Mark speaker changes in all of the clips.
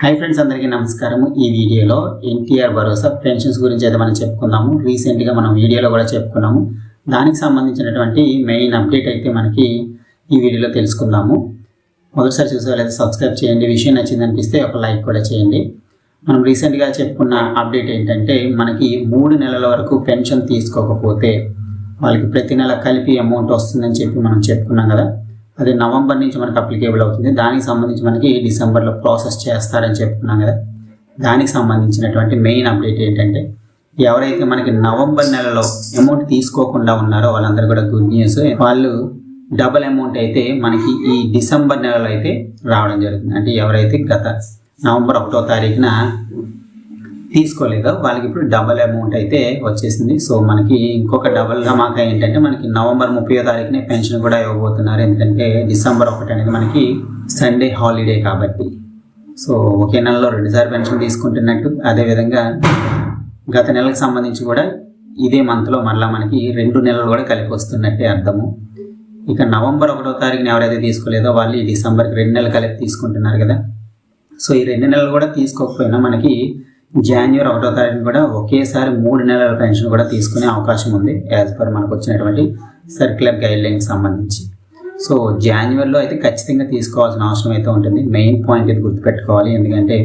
Speaker 1: Hi friends అందరికీ నమస్కారం ఈ వీడియోలో ఎన్టీఆర్ భరోసా పెన్షన్స్ గురించి అయితే మనం చెప్పుకుందాము. రీసెంట్గా మనం వీడియోలో కూడా చెప్పుకున్నాము. దానికి సంబంధించినటువంటి మెయిన్ అప్డేట్ అయితే మనకి ఈ వీడియోలో తెలుసుకుందాము. మొదటిసారి చూసేవాళ్ళైతే సబ్స్క్రైబ్ చేయండి. విషయం నచ్చింది అనిపిస్తే ఒక లైక్ కూడా చేయండి. మనం రీసెంట్గా చెప్పుకున్న అప్డేట్ ఏంటంటే మనకి మూడు నెలల వరకు పెన్షన్ తీసుకోకపోతే వాళ్ళకి ప్రతి నెల కలిపి అమౌంట్ వస్తుందని చెప్పి మనం చెప్పుకున్నాం కదా. అది నవంబర్ నుంచి మనకి అప్లికేబుల్ అవుతుంది. దానికి సంబంధించి మనకి డిసెంబర్లో ప్రాసెస్ చేస్తారని చెప్పుకున్నాం కదా. దానికి సంబంధించినటువంటి మెయిన్ అప్డేట్ ఏంటంటే ఎవరైతే మనకి నవంబర్ నెలలో అమౌంట్ తీసుకోకుండా ఉన్నారో వాళ్ళందరూ కూడా గుడ్ న్యూస్ వాళ్ళు డబుల్ అమౌంట్ అయితే మనకి ఈ డిసెంబర్ నెలలో అయితే రావడం జరుగుతుంది. అంటే ఎవరైతే గత నవంబర్ ఒకటో తారీఖున తీసుకోలేదో. వాళ్ళకి ఇప్పుడు డబల్ అమౌంట్ అయితే వచ్చేసింది. సో మనకి ఇంకొక డబల్ మాకు ఏంటంటే మనకి నవంబర్ ముప్పై తారీఖునే పెన్షన్ కూడా ఇవ్వబోతున్నారు. ఎందుకంటే డిసెంబర్ ఒకటి అనేది మనకి సండే హాలిడే కాబట్టి. సో ఒకే నెలలో రెండుసార్లు పెన్షన్ తీసుకుంటున్నట్టు. అదేవిధంగా గత నెలకు సంబంధించి కూడా ఇదే మంత్లో మళ్ళీ మనకి రెండు నెలలు కూడా కలిపి వస్తున్నట్టే అర్థము. ఇక నవంబర్ ఒకటో తారీఖున ఎవరైతే తీసుకోలేదో వాళ్ళు ఈ డిసెంబర్కి రెండు నెలలు కలిపి తీసుకుంటున్నారు కదా. సో ఈ రెండు నెలలు కూడా తీసుకోకపోయినా మనకి జాన్యువరి ఒకటో తారీఖు కూడా ఒకేసారి మూడు నెలల పెన్షన్ కూడా తీసుకునే అవకాశం ఉంది యాజ్ పర్ మనకు వచ్చినటువంటి సర్క్యులర్ గైడ్ లైన్కి సంబంధించి. సో జాన్యువరిలో అయితే ఖచ్చితంగా తీసుకోవాల్సిన అవసరం అయితే ఉంటుంది. మెయిన్ పాయింట్ ఇది గుర్తుపెట్టుకోవాలి. ఎందుకంటే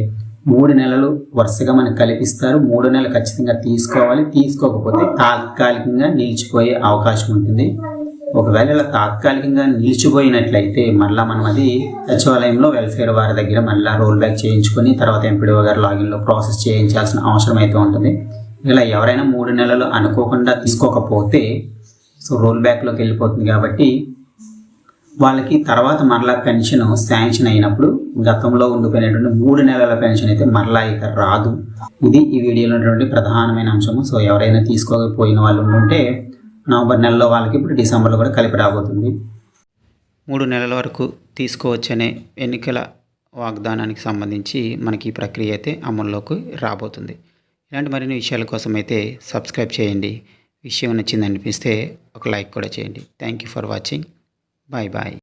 Speaker 1: మూడు నెలలు వరుసగా మనకు కల్పిస్తారు. మూడు నెలలు ఖచ్చితంగా తీసుకోవాలి. తీసుకోకపోతే తాత్కాలికంగా నిలిచిపోయే అవకాశం ఉంటుంది. ఒకవేళ ఇలా తాత్కాలికంగా నిలిచిపోయినట్లయితే మళ్ళీ మనం అది సచివాలయంలో వెల్ఫేర్ వారి దగ్గర మళ్ళీ రోల్ బ్యాక్ చేయించుకొని తర్వాత ఎంపీడీఓ గారు లాగిన్లో ప్రాసెస్ చేయించాల్సిన అవసరం అయితే ఉంటుంది. ఇలా ఎవరైనా మూడు నెలలు అనుకోకుండా తీసుకోకపోతే సో రోల్ బ్యాక్లోకి వెళ్ళిపోతుంది కాబట్టి వాళ్ళకి తర్వాత మరలా పెన్షన్ శాంక్షన్ అయినప్పుడు గతంలో ఉండిపోయినటువంటి మూడు నెలల పెన్షన్ అయితే మరలా ఇక రాదు. ఇది ఈ వీడియోలో ఉన్నటువంటి ప్రధానమైన అంశము. సో ఎవరైనా తీసుకోకపోయిన వాళ్ళు ఉంటే నవంబర్ నెలలో వాళ్ళకి ఇప్పుడు డిసెంబర్లో కూడా కలిపి రాబోతుంది.
Speaker 2: మూడు నెలల వరకు తీసుకోవచ్చనే ఎన్నికల వాగ్దానానికి సంబంధించి మనకి ఈ ప్రక్రియ అయితే అమల్లోకి రాబోతుంది. ఇలాంటి మరిన్ని విషయాల కోసం అయితే సబ్స్క్రైబ్ చేయండి. విషయం నచ్చింది అనిపిస్తే ఒక లైక్ కూడా చేయండి. Thank you for watching bye bye